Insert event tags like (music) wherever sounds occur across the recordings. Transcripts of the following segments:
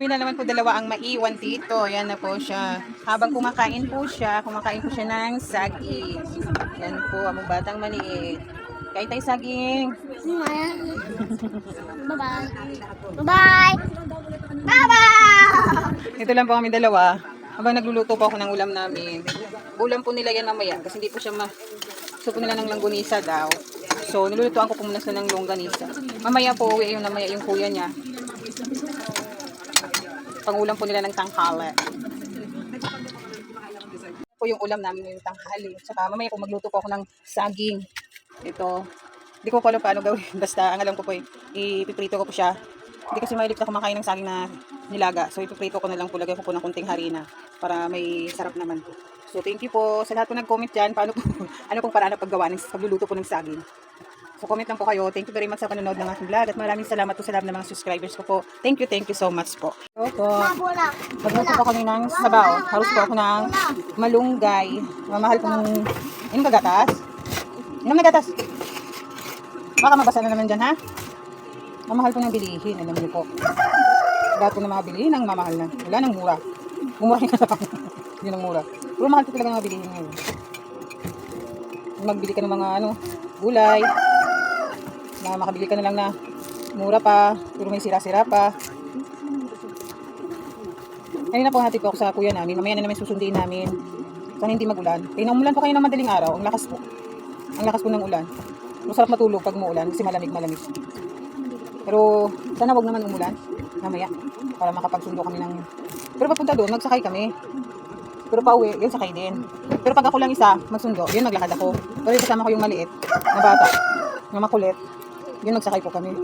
May na naman po dalawa ang maiwan dito. Yan na po siya. Habang kumakain po siya, kumakain po siya ng saging. Yan po, ang batang maliit. Kain tayo saging. Bye-bye. Bye-bye. Bye-bye. Ito lang po kami dalawa. Habang nagluluto po ako ng ulam namin. Ulam po nila yan mamaya kasi hindi po siya ma... Gusto po nila ng langgunisa daw. So, nilulutuan ko po muna sila ng longganisa. Mamaya po uwi yung namaya yung kuya niya. Pangulam po nila ng tanghali. po yung ulam namin ngayong tanghali. Saka mamaya po magluto po ako ng saging. Ito. Hindi ko po alam paano gawin. (laughs) Basta ang alam ko po, eh, ipiprito ko po siya. Hindi kasi mahilig na kumakain ng saging na nilaga. So ipiprito ko na lang po. Lagay ko po ng kunting harina para may sarap naman po. So thank you po sa lahat po nag-comment dyan. Paano po, (laughs) ano pong paraan ng paggawa ng pagluluto po ng saging. So comment lang po kayo. Thank you very much sa panonood ng aking vlog. At maraming salamat po sa lahat ng mga subscribers ko po. Thank you, thank you so much po. Opo. Bola. Magluto po kami ng sabaw. Harus po ako ng malunggay. Mamahal po ng... Inom ka gatas? Inom na. Baka mabasa na naman dyan, ha? Mamahal po ng bilihin. Alam niyo po. Po ng mga bilihin ang mamahal na. Wala nang mura. Mumura nga lang. (laughs) Yun ang mura. Pero mahal po talaga mga bilihin ngayon. Magbili ka ng mga ano, gulay. Na makabili ka na lang na mura pa, pero may sira-sira pa. Ngayon na po hatid po ako sa kuya namin. Mamaya na namin susunduin namin. Sana hindi magulan. Kaya umulan po kayo ng madaling araw. Ang lakas po. Ang lakas po ng ulan. Masarap matulog pag muulan kasi malamig-malamig. Pero sana wag naman umulan. Mamaya. Para makapagsundo kami ng... Pero papunta doon, magsakay kami. Pero pa uwi, yun sakay din. Pero pag ako lang isa, magsundo, yun maglakad ako. Pero yung kasama ko yung maliit na bata, na makulit, yun magsakay po kami.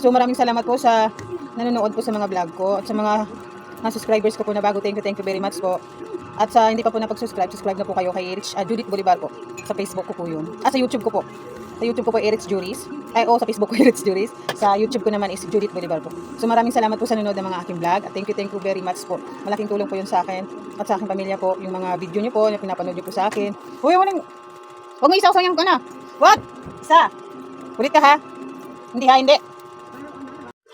So maraming salamat po sa nanonood po sa mga vlog ko at sa mga mga subscribers ko po na bago. Thank you, thank you very much po. At sa hindi pa po napag-subscribe, subscribe na po kayo kay Erich, uh, Judith Bolivar po. Sa Facebook ko po yun. Ah, sa YouTube ko po. Sa YouTube ko po Erich Juris. Ay, oh, sa Facebook ko (laughs) Erich Juris. Sa YouTube ko naman is Judith Bolivar po. So maraming salamat po sa nanonood ng mga aking vlog. At thank you, thank you very much po. Malaking tulong po yun sa akin. At sa aking pamilya po, yung mga video niyo po, na pinapanood niyo po sa akin. Uy, walang... Huwag mo isaw yung ka na. What? Isa. Ulit ka ha. Hindi ha, hindi.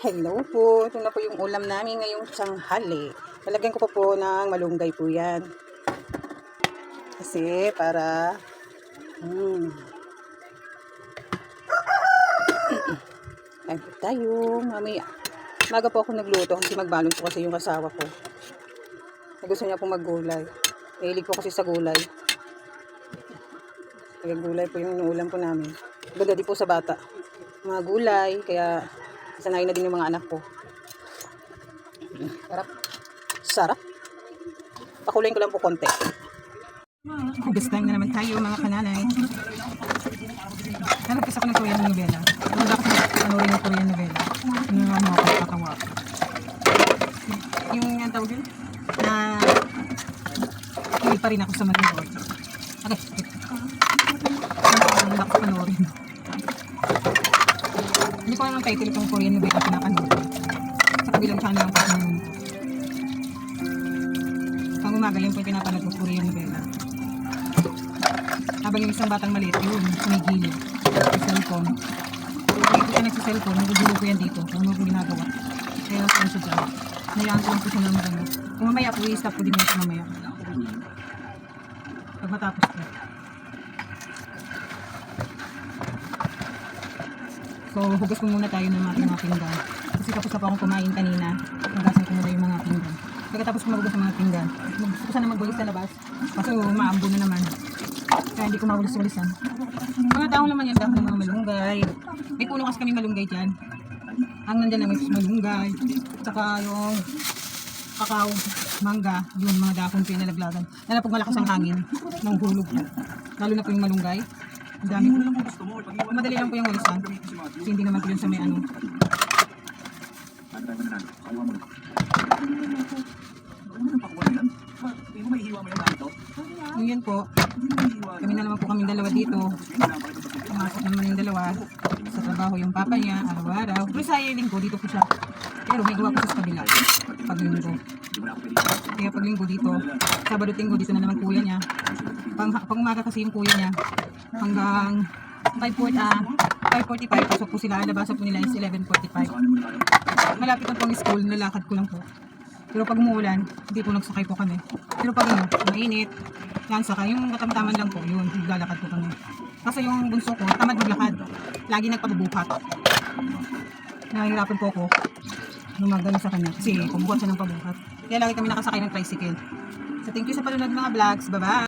Hello po. Ito na po yung ulam namin ngayong tanghali. Lalagyan ko pa po ng malunggay po yan. Kasi para... Hmm. Kain po tayo. Mamaya. Maga po ako nagluto kasi magbalon po kasi yung asawa ko. Gusto niya po maggulay. Mahilig po kasi sa gulay. Kaya po yung inuulam po namin. Baga di po sa bata. Mga gulay, kaya sanay na din yung mga anak ko. Sarap. Sarap. Pakulayin ko lang po konti. Hugas time na naman tayo mga kananay. Hanap kasi ako ng Korean novela. Wala ako panoorin ng Korean novela. Ano nga mga kapatawa. Yung ang tawag yun? Na hindi pa rin ako sa manonood. Okay. Ano ako panoorin. Ko ang title itong Korean novela na pinapanood. ko. Sa kabilang channel ang parang pang umaga yun po yung pinapanood ko Korean novela. Habang yung isang batang maliit yun, gilid, sa cellphone. Hindi ko siya nagsa-cellphone, nagugulo ko yan dito, kung ano ko ginagawa. Kaya saan siya dyan. Nayaan ko lang po siya ng magano. Kung mamaya po, i-stop ko din yan mamaya. Pag matapos ko. So, hugas ko muna tayo ng mga pinggan. Kasi tapos na po akong kumain kanina. Hugasan ko muna yung mga pinggan. Pagkatapos ko magugas ng mga pinggan, gusto ko sana magbulis sa labas. Kaso maambo na naman. Kaya hindi ko magulis-ulisan. Mga taong naman yan dahil ng mga malunggay. May puno kasi kami malunggay dyan. Ang nandyan lang is malunggay. Tsaka yung kakao, mangga, yun mga dahon po yung nalaglagan. Lalo pag malakas ang hangin, nang hulog. Lalo na po yung malunggay. Ang dami po. Madali lang po yung walisan. Kasi hindi naman po yun sa may ano. Yung yun po, kami na naman po kami dalawa dito. Pumasok naman yung dalawa. Sa trabaho yung papa niya, araw-araw. Pero sa linggo, dito po siya. Pero may gawa po sa kabila. Pag linggo. Kaya pag linggo dito, Sabado tinggo dito na naman kuya niya. Pang, pang umaga kasi yung kuya niya. Hanggang 5.40, ah, 5.45. Pasok po sila. Labasan po nila is 11.45. Malapit na po ang school. Nalakad ko lang po. Pero pag umuulan, hindi po nagsakay po kami. Pero pag ano, mainit, yan saka yung katamtaman lang po, yun, naglalakad po kami. Kasi yung bunso ko, tamad maglakad. Lagi nagpabubuhat. Nahihirapan po ako lumagano sa kanya kasi pumubuhat siya ng pabuhat. Kaya lagi kami nakasakay ng tricycle. So thank you sa panonood mga vlogs. Bye-bye!